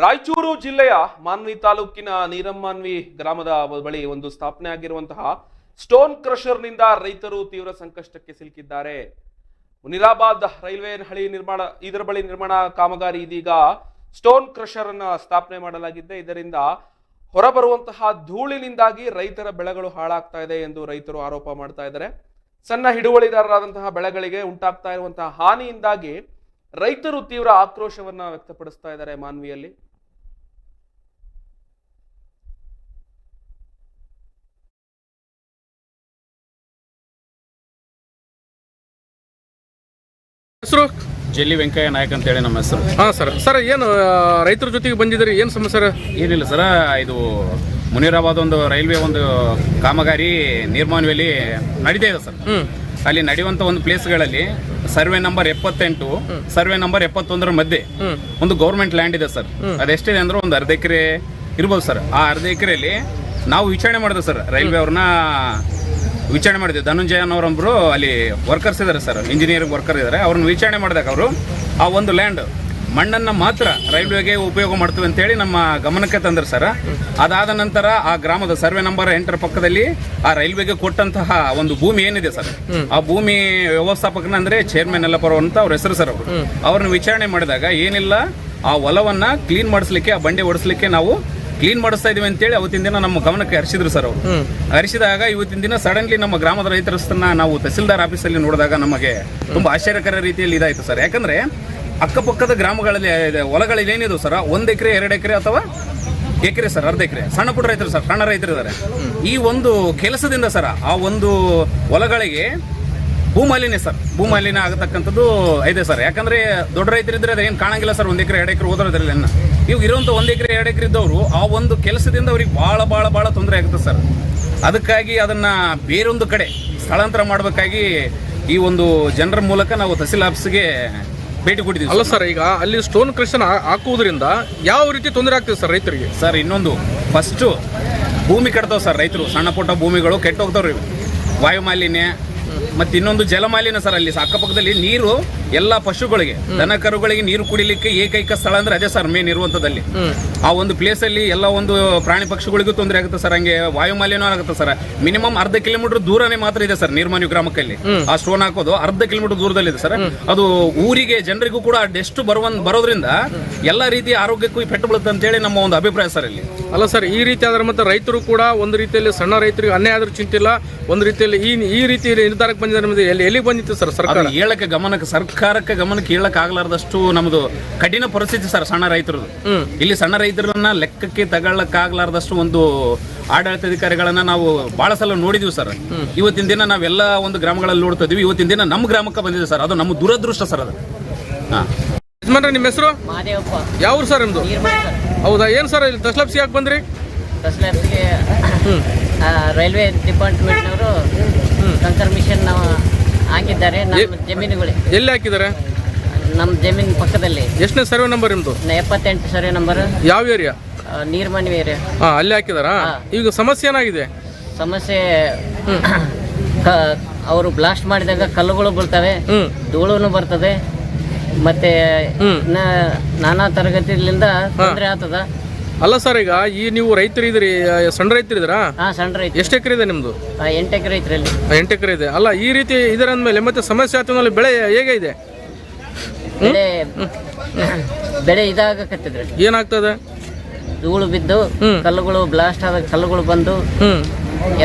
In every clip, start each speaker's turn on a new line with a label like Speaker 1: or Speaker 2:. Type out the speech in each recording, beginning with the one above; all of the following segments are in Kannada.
Speaker 1: ರಾಯಚೂರು ಜಿಲ್ಲೆಯ ಮಾನ್ವಿ ತಾಲೂಕಿನ ನೀರಮ್ಮಾನ್ವಿ ಗ್ರಾಮದ ಬಳಿ ಒಂದು ಸ್ಥಾಪನೆ ಆಗಿರುವಂತಹ ಸ್ಟೋನ್ ಕ್ರಷರ್ನಿಂದ ರೈತರು ತೀವ್ರ ಸಂಕಷ್ಟಕ್ಕೆ ಸಿಲುಕಿದ್ದಾರೆ. ಮುನಿರಾಬಾದ್ ರೈಲ್ವೆ ಹಳಿ ನಿರ್ಮಾಣ, ಇದರ ಬಳಿ ನಿರ್ಮಾಣ ಕಾಮಗಾರಿ ಇದೀಗ ಸ್ಟೋನ್ ಕ್ರಷರ್ ಅನ್ನ ಸ್ಥಾಪನೆ ಮಾಡಲಾಗಿದೆ. ಇದರಿಂದ ಹೊರಬರುವಂತಹ ಧೂಳಿನಿಂದಾಗಿ ರೈತರ ಬೆಳೆಗಳು ಹಾಳಾಗ್ತಾ ಇದೆ ಎಂದು ರೈತರು ಆರೋಪ ಮಾಡ್ತಾ ಇದ್ದಾರೆ. ಸಣ್ಣ ಹಿಡುವಳಿದಾರರಾದಂತಹ ಬೆಳೆಗಳಿಗೆ ಉಂಟಾಗ್ತಾ ಇರುವಂತಹ ಹಾನಿಯಿಂದಾಗಿ ರೈತರು ತೀವ್ರ ಆಕ್ರೋಶವನ್ನ ವ್ಯಕ್ತಪಡಿಸ್ತಾ ಇದ್ದಾರೆ ಮಾನ್ವಿಯಲ್ಲಿ.
Speaker 2: ಹೆಸರು?
Speaker 3: ಜೆಲ್ಲಿ ವೆಂಕಯ್ಯ ನಾಯಕ್ ಅಂತೇಳಿ ನಮ್ಮ ಹೆಸರು.
Speaker 2: ಹಾಂ ಸರ್. ಸರ್ ಏನು ರೈತರ ಜೊತೆಗೆ ಬಂದಿದ್ದೀರಿ? ಏನು ಸಮಸ್ಯೆ? ಸರ್
Speaker 3: ಏನಿಲ್ಲ ಸರ ಇದು ಮುನಿರಾಬಾದ್ ಒಂದು ರೈಲ್ವೆ ಒಂದು ಕಾಮಗಾರಿ ನಿರ್ಮಾಣದಲ್ಲಿ ನಡೀತಾ ಇದೆ ಸರ್.
Speaker 2: ಹ್ಞೂ
Speaker 3: ಅಲ್ಲಿ ನಡೆಯುವಂಥ ಒಂದು ಪ್ಲೇಸ್ಗಳಲ್ಲಿ ಸರ್ವೆ ನಂಬರ್ ಎಪ್ಪತ್ತೆಂಟು ಸರ್ವೆ ನಂಬರ್ ಎಪ್ಪತ್ತೊಂದರ ಮಧ್ಯೆ ಒಂದು ಗೌರ್ಮೆಂಟ್ ಲ್ಯಾಂಡ್ ಇದೆ ಸರ್. ಅದೆಷ್ಟಿದೆ ಅಂದ್ರೆ ಒಂದು ಅರ್ಧ ಎಕರೆ ಇರ್ಬೋದು ಸರ್. ಆ ಅರ್ಧ ಎಕರೆಯಲ್ಲಿ ನಾವು ವಿಚಾರಣೆ ಮಾಡಿದೆ ಸರ್. ರೈಲ್ವೆ ಅವ್ರನ್ನ ವಿಚಾರಣೆ ಮಾಡಿದ್ವಿ ಧನುಂಜಯ ಅನ್ನೋರೊಬ್ರು ಅಲ್ಲಿ ವರ್ಕರ್ಸ್ ಇದ್ದಾರೆ ಸರ್. ಇಂಜಿನಿಯರಿಂಗ್ ವರ್ಕರ್ ಇದ್ದಾರೆ ಅವ್ರನ್ನ ವಿಚಾರಣೆ ಮಾಡಿದಾಗ ಅವರು. ಆ ಒಂದು ಲ್ಯಾಂಡ್ ಮಣ್ಣನ್ನ ಮಾತ್ರ ರೈಲ್ವೆಗೆ ಉಪಯೋಗ ಮಾಡ್ತೀವಿ ಅಂತೇಳಿ ನಮ್ಮ ಗಮನಕ್ಕೆ ತಂದ್ರು ಸರ್. ಅದಾದ ನಂತರ ಆ ಗ್ರಾಮದ ಸರ್ವೆ ನಂಬರ್ ಎಂಟರ ಪಕ್ಕದಲ್ಲಿ ಆ ರೈಲ್ವೆಗೆ ಕೊಟ್ಟಂತಹ ಒಂದು ಭೂಮಿ ಏನಿದೆ ಸರ್? ಆ ಭೂಮಿ ವ್ಯವಸ್ಥಾಪಕನ ಅಂದ್ರೆ ಚೇರ್ಮನ್ ಎಲ್ಲ ಅಂತ ಅವ್ರ ಹೆಸರು ಸರ್ ಅವರು. ಅವ್ರನ್ನ ವಿಚಾರಣೆ ಮಾಡಿದಾಗ ಏನಿಲ್ಲ, ಆ ಹೊಲವನ್ನ ಕ್ಲೀನ್ ಮಾಡಿಸ್ಲಿಕ್ಕೆ, ಆ ಬಂಡೆ ಓಡಿಸ್ಲಿಕ್ಕೆ ನಾವು ಕ್ಲೀನ್ ಮಾಡಿಸ್ತಾ ಇದೀವಿ ಅಂತೇಳಿ ಅವತ್ತಿನ ದಿನ ನಮ್ಮ ಗಮನಕ್ಕೆ ಹರಿಸಿದ್ರು ಸರ್ ಅವರು. ಹರಿಸಿದಾಗ ಇವತ್ತಿನ ದಿನ ಸಡನ್ಲಿ ನಮ್ಮ ಗ್ರಾಮದ ರೈತರನ್ನ ನಾವು ತಹಸೀಲ್ದಾರ್ ಆಫೀಸಲ್ಲಿ ನೋಡಿದಾಗ ನಮಗೆ ತುಂಬಾ ಆಶ್ಚರ್ಯಕರ ರೀತಿಯಲ್ಲಿ ಇದಾಯಿತು ಸರ್. ಯಾಕಂದ್ರೆ ಅಕ್ಕಪಕ್ಕದ ಗ್ರಾಮಗಳಲ್ಲಿ ಹೊಲಗಳಲ್ಲಿ ಏನಿದೆ ಸರ್? ಒಂದು ಎಕರೆ, ಎರಡು ಎಕರೆ ಅಥವಾ ಎಕರೆ ಸರ್, ಅರ್ಧ ಎಕರೆ? ಸಣ್ಣ ಪುಟ್ಟ ರೈತರು ಸರ್, ಸಣ್ಣ ರೈತರು ಇದ್ದಾರೆ ಈ ಒಂದು ಕೆಲಸದಿಂದ ಸರ್, ಆ ಒಂದು ಹೊಲಗಳಿಗೆ ಭೂಮಾಲಿನ್ಯ ಸರ್, ಭೂಮಾಲಿನ್ಯ ಆಗತಕ್ಕಂಥದ್ದು ಇದೆ ಸರ್. ಯಾಕಂದ್ರೆ ದೊಡ್ಡ ರೈತರಿದ್ರೆ ಅದೇನು ಕಾಣಂಗಿಲ್ಲ ಸರ್, ಒಂದು ಎಕರೆ, ಎರಡು ಎಕರೆ ಓದೋದ್ರಲ್ಲಿ ಇವು ಇರುವಂತ ಒಂದು ಎಕರೆ, ಎರಡು ಎಕರೆ ಇದ್ದವರು, ಆ ಒಂದು ಕೆಲಸದಿಂದ ಅವ್ರಿಗೆ ಬಹಳ ಬಹಳ ಬಹಳ ತೊಂದರೆ ಆಗುತ್ತೆ ಸರ್. ಅದಕ್ಕಾಗಿ ಅದನ್ನ ಬೇರೊಂದು ಕಡೆ ಸ್ಥಳಾಂತರ ಮಾಡಬೇಕಾಗಿ ಈ ಒಂದು ಜನರ ಮೂಲಕ ನಾವು ತಹಸೀಲ್ ಆಫೀಸ್ಗೆ ಭೇಟಿ ಕೊಟ್ಟಿದ್ದೀವಿ
Speaker 2: ಅಲ್ಲ ಸರ್. ಈಗ ಅಲ್ಲಿ ಸ್ಟೋನ್ ಕ್ರಿಶನ್ ಹಾಕುವುದರಿಂದ ಯಾವ ರೀತಿ ತೊಂದರೆ ಆಗ್ತದೆ ಸರ್ ರೈತರಿಗೆ?
Speaker 3: ಸರ್ ಇನ್ನೊಂದು ಫಸ್ಟು ಭೂಮಿ ಕೆಡ್ತಾವೆ ಸರ್ ರೈತರು. ಸಣ್ಣ ಪುಟ್ಟ ಭೂಮಿಗಳು ಕೆಟ್ಟೋಗ್ತಾವ್ರಿ. ವಾಯುಮಾಲಿನ್ಯ ವಾಯು ಮಾಲಿನ್ಯ ಮತ್ತೆ ಇನ್ನೊಂದು ಜಲಮಾಲಿನ ಸರ್ ಅಲ್ಲಿ. ಅಕ್ಕಪಕ್ಕದಲ್ಲಿ ನೀರು ಎಲ್ಲಾ ಪಶುಗಳಿಗೆ ದನ ಕರುಗಳಿಗೆ ನೀರು ಕುಡಿಲಿಕ್ಕೆ ಏಕೈಕ ಸ್ಥಳ ಅಂದ್ರೆ ಅದೇ ಸರ್ ಮೇನ್ ಇರುವಂತದಲ್ಲಿ ಆ ಒಂದು ಪ್ಲೇಸ್ ಅಲ್ಲಿ ಎಲ್ಲ ಒಂದು ಪ್ರಾಣಿ ಪಕ್ಷಿಗಳಿಗೂ ತೊಂದರೆ ಆಗುತ್ತೆ ಸರ್ ಹಂಗೆ ವಾಯು ಮಾಲಿನ್ಯ ಆಗುತ್ತೆ ಸರ್. ಮಿನಿಮಮ್ ಅರ್ಧ ಕಿಲೋಮೀಟರ್ ದೂರನೇ ಮಾತ್ರ ಇದೆ ಸರ್ ನಿರ್ಮಾನ್ಯ ಗ್ರಾಮಕ್ಕಲ್ಲಿ. ಆ ಸ್ಟೋನ್ ಹಾಕೋದು ಅರ್ಧ ಕಿಲೋಮೀಟರ್ ದೂರದಲ್ಲಿದೆ ಸರ್. ಅದು ಊರಿಗೆ ಜನರಿಗೂ ಕೂಡ ಡೆಸ್ಟ್ ಬರುವಂತ ಬರೋದ್ರಿಂದ ಎಲ್ಲಾ ರೀತಿಯ ಆರೋಗ್ಯಕ್ಕೂ ಪೆಟ್ಟು ಬೀಳುತ್ತೆ ಅಂತೇಳಿ ನಮ್ಮ ಒಂದು ಅಭಿಪ್ರಾಯ ಸರ್ ಇಲ್ಲಿ.
Speaker 2: ಅಲ್ಲ ಸರ್ ಈ ರೀತಿ ಆದ್ರೆ ಮತ್ತೆ ರೈತರು ಕೂಡ ಒಂದು ರೀತಿಯಲ್ಲಿ ಸಣ್ಣ ರೈತರಿಗೆ ಅನ್ಯಾಯ ಆದ್ರೂ ಚಿಂತಿಲ್ಲ. ಒಂದು ರೀತಿಯಲ್ಲಿ ಈ ಈ ರೀತಿ ನಿರ್ಧಾರಕ್ಕೆ ನಮ್ದು ಎಲ್ಲಿ ಎಲ್ಲಿ ಬಂದಿತ್ತು ಸರ್ ಸರ್ಕಾರ?
Speaker 3: ಅದು ಹೇಳಕ್ಕೆ ಗಮನಕ್ಕೆ ಸರ್ಕಾರಕ್ಕೆ ಗಮನಕ್ಕೆ ಹೇಳಕ್ ಆಗ್ಲಾರ್ದಷ್ಟು ನಮ್ದು ಕಠಿಣ ಪರಿಸ್ಥಿತಿ ಸರ್ ಸಣ್ಣ ರೈತರದು. ಇಲ್ಲಿ ಸಣ್ಣ ರೈತರನ್ನ ಲೆಕ್ಕಕ್ಕೆ ತಗೊಳ್ಳಕ್ಕಾಗ್ಲಾರ್ದಷ್ಟು ಒಂದು ಆಡಳಿತಾಧಿಕಾರಿಗಳನ್ನ ನಾವು ಬಹಳ ಸಲ ನೋಡಿದೀವಿ ಸರ್. ಇವತ್ತಿನ ದಿನ ನಾವೆಲ್ಲ ಒಂದು ಗ್ರಾಮಗಳಲ್ಲಿ ನೋಡ್ತಾ ಇದೀವಿ ಇವತ್ತಿನ ದಿನ ನಮ್ಮ ಗ್ರಾಮಕ್ಕೆ ಬಂದಿದೆ ಸರ್. ಅದು ನಮ್ಮ ದುರದೃಷ್ಟ ಸರ್ ಅದು. ಹಾ.
Speaker 2: ಯಜಮಾನ್ರೆ ನಿಮ್ಮ ಹೆಸರು? ಯಾವ ಊರು ಸರ್ ನಿಮ್ದು?
Speaker 4: ಸರ್.
Speaker 2: ಹೌದಾ ಏನು ಸರ್ ಇಲ್ಲಿ ತಸ್ಲಪ್ಸಿ ಯಾಕೆ ಬಂದ್ರಿ?
Speaker 4: ರೈಲ್ವೆ ಡಿಪಾರ್ಟ್ಮೆಂಟ್ನವರು ಅವರು ಹಾಕಿದ್ದಾರೆ ನಮ್ಮ ಜಮೀನುಗಳೇ
Speaker 2: ಎಲ್ಲಿ ಹಾಕಿದ್ದಾರೆ?
Speaker 4: ನಮ್ಮ ಜಮೀನ್ ಪಕ್ಕದಲ್ಲಿ.
Speaker 2: ಎಷ್ಟನೇ ಸರ್ವೆ ನಂಬರ್ ನಿಮ್ದು?
Speaker 4: ಎಪ್ಪತ್ತೆಂಟು ಸರ್ವೆ ನಂಬರ್
Speaker 2: ಯಾವ ಏರಿಯಾ
Speaker 4: ನೀರ್ಮನೆ ಏರಿಯಾ
Speaker 2: ಹಾ ಅಲ್ಲಿ ಹಾಕಿದಾರಾ? ಈಗ ಸಮಸ್ಯೆ ಏನಾಗಿದೆ?
Speaker 4: ಸಮಸ್ಯೆ ಕ ಅವರು ಬ್ಲಾಸ್ಟ್ ಮಾಡಿದಾಗ ಕಲ್ಲುಗಳು ಬರ್ತವೆ
Speaker 2: ಹ್ಮ್.
Speaker 4: ಧೂಳುನು ಬರ್ತದೆ ಮತ್ತೆ. ನ- ನಾನಾ ತರಗತಿಲಿಂದ ತೊಂದರೆ ಆಗ್ತದ.
Speaker 2: ಅಲ್ಲ ಸರ್ ಈಗ ಈ ನೀವು ರೈತರಿದ್ದೀರಿ ಇದ್ರಿ ಸಣ್ಣ ರೈತರಿದ್ದೀರಾ
Speaker 4: ಹಾ ಸಣ್ಣ ರೈತ
Speaker 2: ಎಷ್ಟು ಎಕರೆ ಇದೆ ನಿಮ್ದು?
Speaker 4: ಎಂಟು ಎಕರೆ ಐತ್ರಿ
Speaker 2: ಅಲ್ಲಿ. ಎಂಟು ಎಕರೆ ಇದೆ. ಅಲ್ಲ ಈ ರೀತಿ ಇದರ ಅಂದಮೇಲೆ ಮತ್ತೆ ಸಮಸ್ಯೆ ಆತಂದ್ರೆ ಬೆಳೆ ಹೇಗೆ ಇದೆ?
Speaker 4: ಬೆಳೆ ಬೆಳೆ ಇದಾಗಕತ್ತಿದ್ರಿ.
Speaker 2: ಏನಾಗ್ತದೆ?
Speaker 4: ಧೂಳು ಬಿದ್ದು. ಕಲ್ಲುಗಳು ಬ್ಲಾಸ್ಟ್ ಆದ ಕಲ್ಲುಗಳು ಬಂದು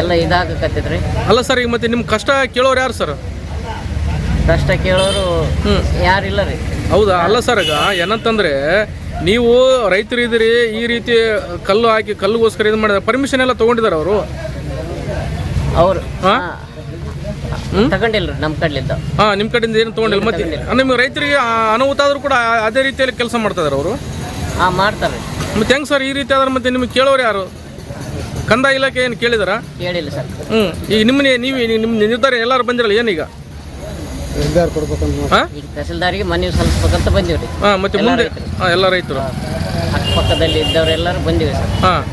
Speaker 4: ಎಲ್ಲ ಇದಾಗಕತ್ತಿದ್ರಿ.
Speaker 2: ಅಲ್ಲ ಸರ್ ಈಗ ಮತ್ತೆ ನಿಮ್ಮ ಕಷ್ಟ ಕೇಳೋರು ಯಾರು ಸರ್?
Speaker 4: ಕಷ್ಟ ಕೇಳೋರು. ಯಾರಿಲ್ಲ ರೀ.
Speaker 2: ಹೌದಾ? ಅಲ್ಲ ಸರ್ ಈಗ ಏನಂತಂದ್ರೆ ನೀವು ರೈತರು ಇದ್ರಿ ಈ ರೀತಿ ಕಲ್ಲು ಹಾಕಿ ಕಲ್ಲುಗೋಸ್ಕರ ಇದು ಮಾಡಿದ್ರೆ ಪರ್ಮಿಷನ್ ಎಲ್ಲ ತೊಗೊಂಡಿದ್ದಾರೆ ಅವರು?
Speaker 4: ಅವರು?
Speaker 2: ಹಾ.
Speaker 4: ನಮ್ಮ ಕಡ್ಲಿದ್ದ
Speaker 2: ಹಾಂ ನಿಮ್ಮ ಕಡೆಯಿಂದ ಏನು ತೊಗೊಂಡಿಲ್ಲ ಮತ್ತೆ ನಿಮಗೆ ರೈತರಿಗೆ ಅನಾಹುತ ಆದರೂ ಕೂಡ ಅದೇ ರೀತಿಯಲ್ಲಿ ಕೆಲಸ ಮಾಡ್ತಾ ಇದಾರೆ ಅವರು?
Speaker 4: ಹಾಂ ಮಾಡ್ತಾರೆ.
Speaker 2: ಮತ್ತೆ ಹೆಂಗೆ ಸರ್ ಈ ರೀತಿ ಆದ್ರೆ ಮತ್ತೆ ನಿಮ್ಗೆ ಕೇಳೋರು ಯಾರು? ಕಂದಾಯ ಇಲಾಖೆ ಏನು ಕೇಳಿದಾರ?
Speaker 4: ಕೇಳಿಲ್ಲ ಸರ್.
Speaker 2: ಹ್ಞೂ ಈಗ ನಿಮ್ಮ ನೀವು ನಿಮ್ಮ ನಿರ್ಧಾರ ಎಲ್ಲಾರು ಬಂದಿರಲ್ಲ ಏನೀಗ? ಹಾಂ?
Speaker 4: ಈಗ ತಹಸೀಲ್ದಾರಿಗೆ ಮನವಿ ಸಲ್ಲಿಸ್ಬೇಕಂತ ಬಂದೀವಿ
Speaker 2: ಹಾಂ ಮತ್ತೆ
Speaker 4: ಎಲ್ಲ
Speaker 2: ಮುಂದೆ
Speaker 4: ರೈತರು.
Speaker 2: ಹಾಂ ಎಲ್ಲ ರೈತರು.
Speaker 4: ಅಕ್ಕಪಕ್ಕದಲ್ಲಿ ಇದ್ದವರೆಲ್ಲರೂ ಬಂದೀವಿ ಸರ್.
Speaker 2: ಹಾಂ.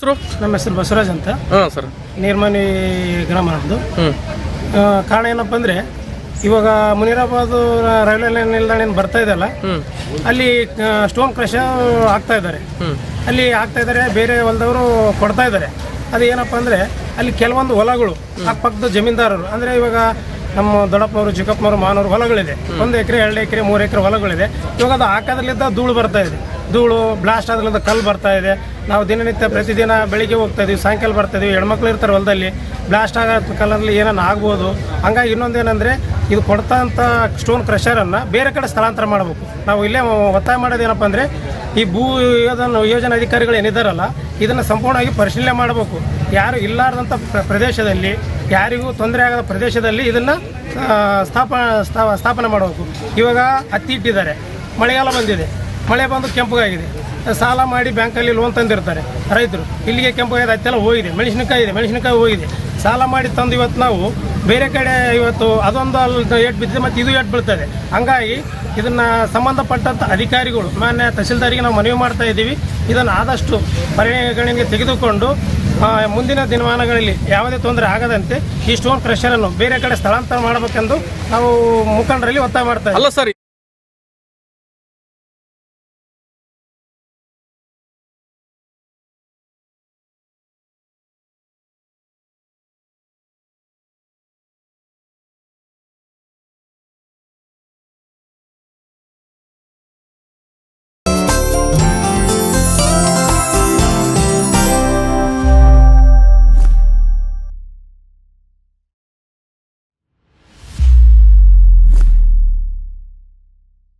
Speaker 2: ಹೆಸರು?
Speaker 5: ನಮ್ಮ ಹೆಸರು ಬಸವರಾಜ್ ಅಂತ.
Speaker 2: ಹಾಂ ಸರ್.
Speaker 5: ನೀರ್ಮನಿ ಗ್ರಾಮ ನಮ್ಮದು
Speaker 2: ಹ್ಞೂ
Speaker 5: ಆ, ಕಾರಣ ಏನಪ್ಪ ಅಂದರೆ ಇವಾಗ ಮುನಿರಾಬಾದ್ ರೈಲ್ವೆ ಲೈನ್ ನಿಲ್ದಾಣ ಏನು ಬರ್ತಾ ಇದೆಯಲ್ಲ ಅಲ್ಲಿ ಸ್ಟೋನ್ ಕ್ರಶ್ ಆಗ್ತಾ ಇದ್ದಾರೆ. ಅಲ್ಲಿ ಆಗ್ತಾ ಇದ್ದಾರೆ ಬೇರೆ ಹೊಲದವರು ಕೊಡ್ತಾ ಇದ್ದಾರೆ. ಅದು ಏನಪ್ಪ ಅಂದರೆ ಅಲ್ಲಿ ಕೆಲವೊಂದು ಹೊಲಗಳು ಅಕ್ಕಪಕ್ಕದ ಜಮೀನ್ದಾರರು ಅಂದರೆ ಇವಾಗ ನಮ್ಮ ದೊಡ್ಡಪ್ಪನವರು ಚಿಕ್ಕಪ್ಪನವರು ಮಾನವರು ಹೊಲಗಳಿದೆ. ಒಂದು ಎಕರೆ ಎರಡು ಎಕರೆ ಮೂರು ಎಕರೆ ಹೊಲಗಳಿದೆ. ಇವಾಗ ಅದು ಹಾಕೋದ್ರಲ್ಲಿದ್ದ ಧೂಳು ಬರ್ತಾ ಇದೆ. ಧೂಳು ಬ್ಲಾಸ್ಟ್ ಆದ್ರಿಂದ ಕಲ್ಲು ಬರ್ತಾ ಇದೆ. ನಾವು ದಿನನಿತ್ಯ ಪ್ರತಿದಿನ ಬೆಳಿಗ್ಗೆ ಹೋಗ್ತಾ ಇದೀವಿ ಸಾಯಂಕಾಲ ಬರ್ತಾ ಇದೀವಿ. ಹೆಣ್ಮಕ್ಳು ಇರ್ತಾರೆ ಹೊಲದಲ್ಲಿ ಬ್ಲಾಸ್ಟ್ ಆಗೋ ಕಲ್ಲಲ್ಲಿ ಏನಾನ ಆಗ್ಬೋದು. ಹಂಗಾಗಿ ಇನ್ನೊಂದೇನಂದ್ರೆ ಇದು ಕೊಡ್ತಂಥ ಸ್ಟೋನ್ ಕ್ರಷರನ್ನು ಬೇರೆ ಕಡೆ ಸ್ಥಳಾಂತರ ಮಾಡಬೇಕು. ನಾವು ಇಲ್ಲೇ ಒತ್ತಾಯ ಮಾಡೋದೇನಪ್ಪ ಅಂದರೆ ಈ ಭೂ ಯೋಜನೆ ಯೋಜನಾ ಅಧಿಕಾರಿಗಳು ಏನಿದ್ದಾರಲ್ಲ ಇದನ್ನು ಸಂಪೂರ್ಣವಾಗಿ ಪರಿಶೀಲನೆ ಮಾಡಬೇಕು. ಯಾರು ಇಲ್ಲಾರ್ದಂಥ ಪ್ರದೇಶದಲ್ಲಿ ಯಾರಿಗೂ ತೊಂದರೆ ಆಗದ ಪ್ರದೇಶದಲ್ಲಿ ಇದನ್ನು ಸ್ಥಾಪ, ಸ್ಥಾ- ಸ್ಥಾಪನೆ ಮಾಡಬೇಕು. ಇವಾಗ ಹತ್ತಿ ಇಟ್ಟಿದ್ದಾರೆ. ಮಳೆಗಾಲ ಬಂದಿದೆ. ಮಳೆ ಬಂದು ಕೆಂಪಗಾಗಿದೆ. ಸಾಲ ಮಾಡಿ ಬ್ಯಾಂಕಲ್ಲಿ ಲೋನ್ ತಂದಿರ್ತಾರೆ ರೈತರು. ಇಲ್ಲಿಗೆ ಕೆಂಪಗಾಗಿದೆ ಹತ್ತೆಲ್ಲ ಹೋಗಿದೆ. ಮೆಣಸಿನಕಾಯಿ ಇದೆ. ಮೆಣಸಿನಕಾಯಿ ಹೋಗಿದೆ. ಸಾಲ ಮಾಡಿ ತಂದು ಇವತ್ತು ನಾವು ಬೇರೆ ಕಡೆ ಇವತ್ತು ಅದೊಂದು ಅಲ್ಲಿ ಏಟ್ ಬಿದ್ದಿದೆ ಮತ್ತು ಇದು ಏಟ್ ಬೀಳ್ತದೆ. ಹಂಗಾಗಿ ಇದನ್ನು ಸಂಬಂಧಪಟ್ಟಂಥ ಅಧಿಕಾರಿಗಳು, ಮಾನ್ಯ ತಹಸೀಲ್ದಾರಿಗೆ ನಾವು ಮನವಿ ಮಾಡ್ತಾ ಇದ್ದೀವಿ. ಇದನ್ನು ಆದಷ್ಟು ಪರಿಗಣನೆಗೆ ತೆಗೆದುಕೊಂಡು ಮುಂದಿನ ದಿನಮಾನಗಳಲ್ಲಿ ಯಾವುದೇ ತೊಂದರೆ ಆಗದಂತೆ ಈ ಸ್ಟೋನ್ ಕ್ರಷರನ್ನು ಬೇರೆ ಕಡೆ ಸ್ಥಳಾಂತರ ಮಾಡಬೇಕೆಂದು ನಾವು ಮುಖಂಡರಲ್ಲಿ ಒತ್ತಾಯ ಮಾಡ್ತಾ
Speaker 2: ಅಲ್ಲ ಸರ್